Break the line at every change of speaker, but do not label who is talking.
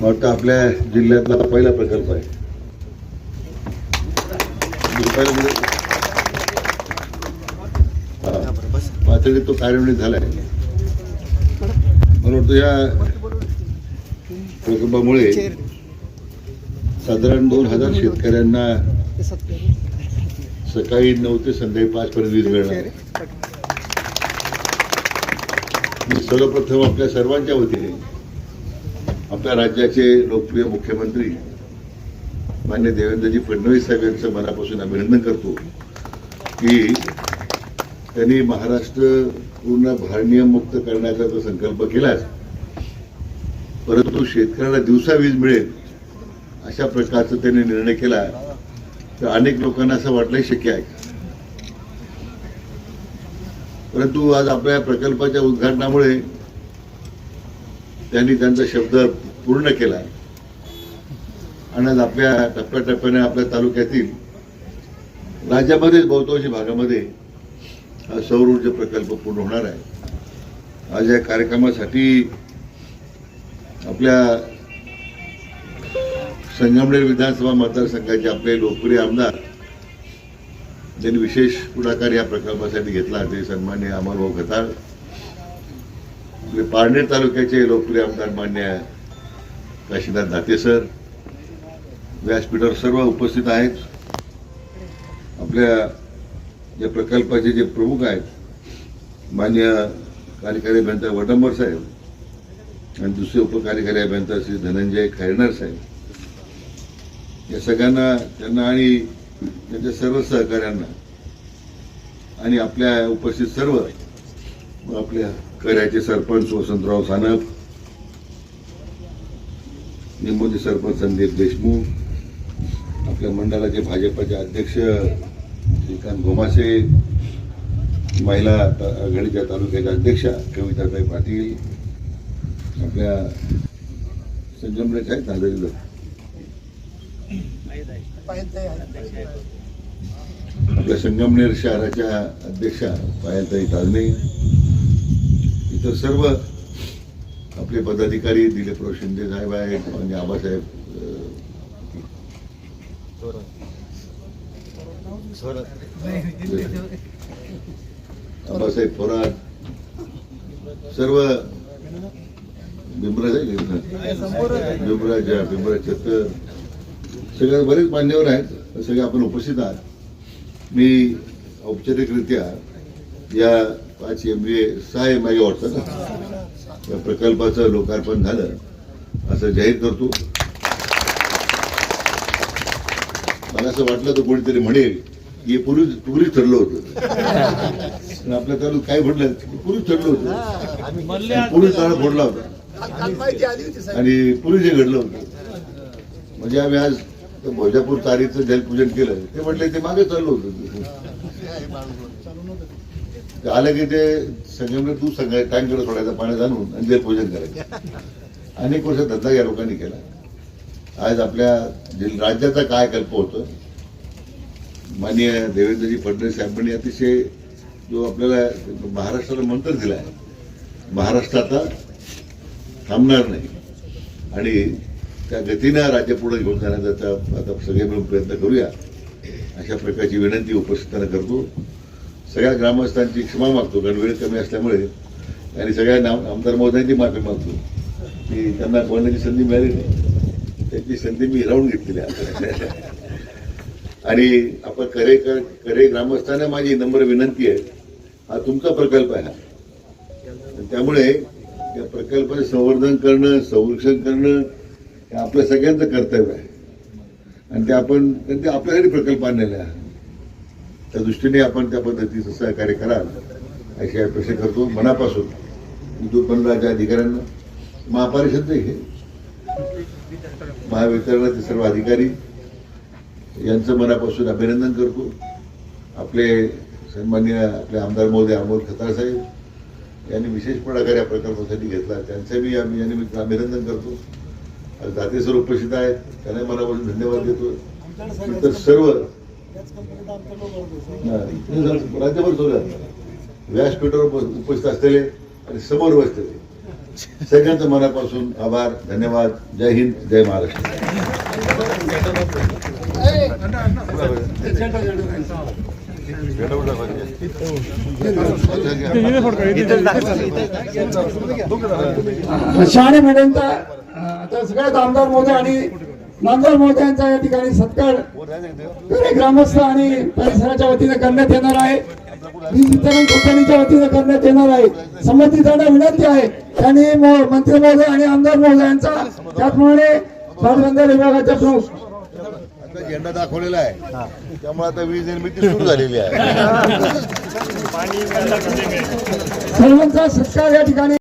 वाटतं आपल्या जिल्ह्यातला पहिला प्रकल्प आहे. म्हणजे- पातळीत तो कार्यान्वित झाला आहे मला वाटतं या प्रकल्पामुळे साधारण दोन हजार शेतकऱ्यांना सकाळी नऊ ते संध्याकाळी पाच पर्यंत वीज मिळणार. आहे. सर्वप्रथम आपल्या सर्वांच्या वतीने आपल्या राज्याचे लोकप्रिय मुख्यमंत्री मान्य देवेंद्रजी फडणवीस साहेब यांचं मनापासून अभिनंदन करतो की त्यांनी महाराष्ट्र पूर्ण भारनियममुक्त करण्याचा जो संकल्प केलाच परंतु शेतकऱ्याला दिवसा वीज मिळेल अशा प्रकारचा त्यांनी निर्णय केला तर अनेक लोकांना असं वाटलंही शक्य आहे. परंतु आज आपल्या प्रकल्पाच्या उद्घाटनामुळे त्यांनी त्यांचा शब्द पूर्ण केला. आणि आज आपल्या टप्प्याटप्प्याने आपल्या तालुक्यातील राज्यामध्येच बहुतांशी भागामध्ये हा सौर ऊर्जा प्रकल्प पूर्ण होणार आहे. आज या कार्यक्रमासाठी आपल्या संगमनेर विधानसभा मतदारसंघाचे आपले लोकप्रिय आमदार ज्यांनी विशेष पुढाकार या प्रकल्पासाठी घेतला. ते सन्मान्य अमरभाऊ खताळ आपले पारनेर तालुक्याचे लोकप्रिय आमदार मान्य काशीनाथ दाते सर व्यासपीठावर सर्व उपस्थित आहेत. आपल्या या प्रकल्पाचे जे प्रमुख आहेत मान्य कार्यकारी अभियंता वडंबर साहेब आणि दुसरे उपकार्यकारी अभियंता श्री धनंजय खैरनार साहेब. या सगळ्यांना त्यांना आणि त्यांच्या सर्व सहकाऱ्यांना आणि आपल्या उपस्थित सर्व आपल्या कऱ्याचे सरपंच वसंतराव सानप निंबोली सरपंच संदीप देशमुख आपल्या मंडळाचे भाजपचे अध्यक्ष श्रीकांत भोमासे महिला आघाडीच्या तालुक्याच्या अध्यक्षा कविताबाई पाटील आपल्या संगमनेरच्या आहेत नांदेडला आपल्या संगमनेर शहराच्या अध्यक्षा पायलताई ताजमे तिथं सर्व आपले पदाधिकारी दिलीपराव शिंदे साहेब आहेत म्हणजे आबासाहेब आबासाहेब थोरात सर्व बिंबराज आहे का? छत्तर बरेच मान्यवर आहेत सगळे आपण उपस्थित आहात मी औपचारिकरित्या या पाच एम बी ए सहा एम आय वाटतं ना. या प्रकल्पाचं लोकार्पण झालं. असं जाहीर करतो. मला असं वाटलं तर कोणीतरी म्हणेल की हे पूर्वी पूर्वी ठरलं होतं. आपल्या तालुक काय म्हटलं पूर्वी ठरलं होतं. पूर्वी काळ फोडला होता. आणि पूर्वी जे घडलं होतं. म्हणजे आम्ही आज भोजापूर तारीचं जलपूजन केलं. ते म्हटलं ते मागे चालू होतं. आलं की ते संगमनेर म्हणजे तू सगळं टँकर सोडायचा पाण्यात आणून आणि जलपूजन करायचं. अनेक वर्ष धंदा या लोकांनी केला. आज आपल्या राज्याचा काय कल्प होतं माननीय देवेंद्रजी फडणवीस साहेबांनी अतिशय जो आपल्याला महाराष्ट्राला मंत्र दिला आहे महाराष्ट्र आता थांबणार नाही. आणि त्या गतीनं राज्य पुढे घेऊन जाण्याचा आता- आता सगळे मिळून प्रयत्न करूया अशा प्रकारची विनंती उपस्थितांना करतो. सगळ्या ग्रामस्थांची क्षमा मागतो. गणवेळ कमी असल्यामुळे आणि सगळ्या नाम आमदार महोदयांची माफी मागतो. की त्यांना बोलण्याची संधी मिळाली नाही. त्यांची संधी मी हिरावून घेतलेली आणि आपण करे करे ग्रामस्थांना माझी नम्र विनंती आहे. हा तुमचा प्रकल्प आहे. हा आणि त्यामुळे या प्रकल्पाचं संवर्धन करणं संरक्षण करणं हे आपल्या सगळ्यांचं कर्तव्य आहे. आणि ते आपण त्यांनी आपल्यासाठी प्रकल्प आणलेले आहे. त्या दृष्टीने आपण त्या पद्धतीचं सहकार्य कराल अशी अपेक्षा करतो मनापासून. विद्युत मंडळाच्या अधिकाऱ्यांना महापारिषद हे. महावितरणाचे सर्व अधिकारी यांचं मनापासून अभिनंदन करतो. आपले सन्मान्य आपले आमदार महोदय अमोल खताळ साहेब यांनी विशेष पुढाकार या प्रकल्पासाठी घेतला. त्यांचं मी आम्ही या निमित्त अभिनंदन करतो. जाते स्वरूप प्रसिद्ध आहेत. त्यांना मनापासून धन्यवाद देतो. तर सर्व राज्यभर सोडा व्यासपीठावर उप- उपस्थित असलेले आणि समोर बसलेले. सगळ्यांचं मनापासून आभार धन्यवाद. जय हिंद जय महाराष्ट्र.
शहाणे मॅडमचा आता सगळ्यात आमदार महोदय आणि नामदार महोदयांचा या ठिकाणी सत्कार ग्रामस्थ आणि परिसराच्या वतीने करण्यात येणार आहे. कंपनीच्या वतीने करण्यात येणार आहे. संबंधितांना विनंती आहे. त्यांनी मंत्री महोदय आणि आमदार महोदयांचा त्याचप्रमाणे पाटबंधारे विभागाच्या प्रमुख
झेंडा दाखवलेला आहे. त्यामुळे आता वीज निर्मिती सुरू झालेली आहे.
सर्वांचा सत्कार या ठिकाणी